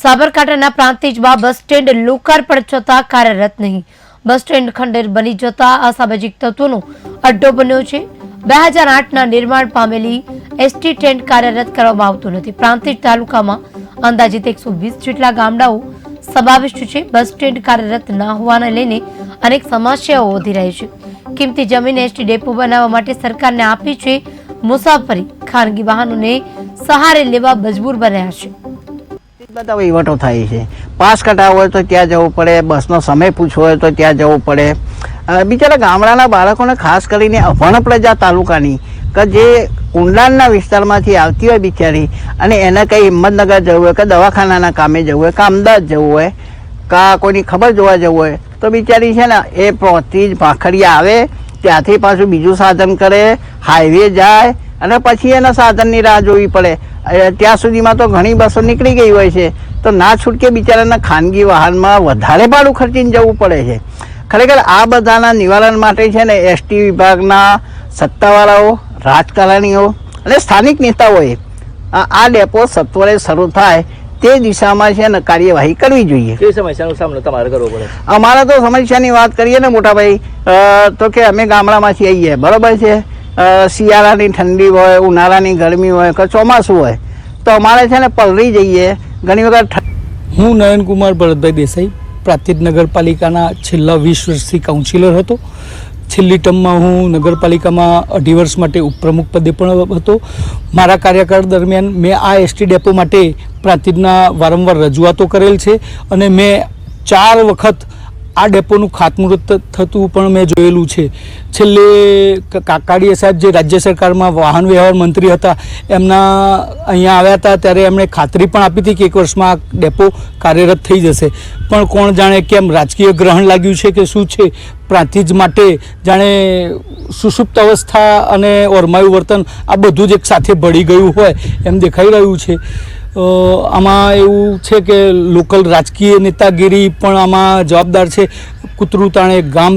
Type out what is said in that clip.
સાબરકાંઠાના પ્રાંતિજમાં bus stand લોકાર્પણ છતાં કાર્યરત નહીં. બસ સ્ટેન્ડ ખંડેર બની જતા અસામાજિક તત્વોનો અડ્ડો બન્યો છે. બે હજાર આઠના નિર્માણ પામેલી એસટી ટ્રેન કાર્યરત કરવામાં આવતું નથી. પ્રાંતિજ તાલુકામાં અંદાજિત એકસો વીસ જેટલા ગામડાઓ સમાવિષ્ટ છે. બસ સ્ટેન્ડ કાર્યરત ના હોવાને લઈને અનેક સમસ્યાઓ વધી રહી છે. કિંમતી જમીન એસટી ડેપો બનાવવા માટે સરકારને આપી છે મુસાફરી. ખાનગી વાહનોને સહારે લેવા મજબૂર બન્યા છે. બધા વહીવટો થાય છે. પાસ કઢાવવો હોય તો ત્યાં જવું પડે, બસનો સમય પૂછવો હોય તો ત્યાં જવું પડે. બિચારા ગામડાના બાળકોને ખાસ કરીને અભણ પ્રજા તાલુકાની, કે જે ઊંડાણના વિસ્તારમાંથી આવતી હોય બિચારી, અને એને કંઈ હિંમતનગર જવું હોય કે દવાખાનાના કામે જવું હોય, કે અમદાવાદ જવું હોય, કાં કોઈની ખબર જોવા જવું હોય, તો બિચારી છે ને, એ પહોંચી જ ભાખરિયા આવે, ત્યાંથી પાછું બીજું સાધન કરે હાઈવે જાય અને પછી એના સાધનની રાહ જોવી પડે. ત્યાં સુધીમાં તો ઘણી બસો નીકળી ગઈ હોય છે. તો ના છૂટકે બિચારાના ખાનગી વાહનમાં વધારે ભાડું ખર્ચીને જવું પડે છે. ખરેખર આ બધાના નિવારણ માટે છે ને એસટી વિભાગના સત્તાવાળાઓ રાજકારણીઓ અને સ્થાનિક નેતાઓએ આ ડેપો સત્વરે શરૂ થાય તે દિશામાં છે ને કાર્યવાહી કરવી જોઈએ. કેવી સમસ્યાનો સામનો તમારે કરવો પડે? અમારા તો સમસ્યાની વાત કરીએ ને મોટાભાઈ તો કે અમે ગામડામાંથી આવીએ બરોબર છે? શિયાળાની ઠંડી હોય, ઉનાળાની ગરમી હોય, કે ચોમાસું હોય, તો અમારે છે ને પલરી જઈએ. ઘણી વખત હું નયનકુમાર ભરતભાઈ દેસાઈ, પ્રાંતિજ નગરપાલિકાના છેલ્લા વીસ વર્ષથી કાઉન્સિલર હતો. છેલ્લી ટર્મમાં હું નગરપાલિકામાં અઢી વર્ષ માટે ઉપપ્રમુખ પદે પણ હતો. મારા કાર્યકાળ દરમિયાન મેં આ એસટી ડેપો માટે પ્રાંતિજના વારંવાર રજૂઆતો કરેલ છે અને મેં ચાર વખત આ ડેપોનું ખાતમુહૂર્ત થતું પણ મેં જોયેલું છે. છેલ્લે કાકાડીયા સાહેબ જે રાજ્ય સરકારમાં વાહન વ્યવહાર મંત્રી હતા, એમના અહીંયા આવ્યા હતા, ત્યારે એમણે ખાતરી પણ આપી હતી કે એક વર્ષમાં આ ડેપો કાર્યરત થઈ જશે. પણ કોણ જાણે કેમ રાજકીય ગ્રહણ લાગ્યું છે કે શું છે? પ્રાંતિજ માટે જાણે સુષુપ્ત અવસ્થા અને ઓરમાયું વર્તન આ બધું જ એક સાથે ભળી ગયું હોય એમ દેખાઈ રહ્યું છે. આમાં એવું છે કે લોકલ રાજકીય નેતાગીરી પણ આમાં જવાબદાર છે. કૂતરું તાણે ગામ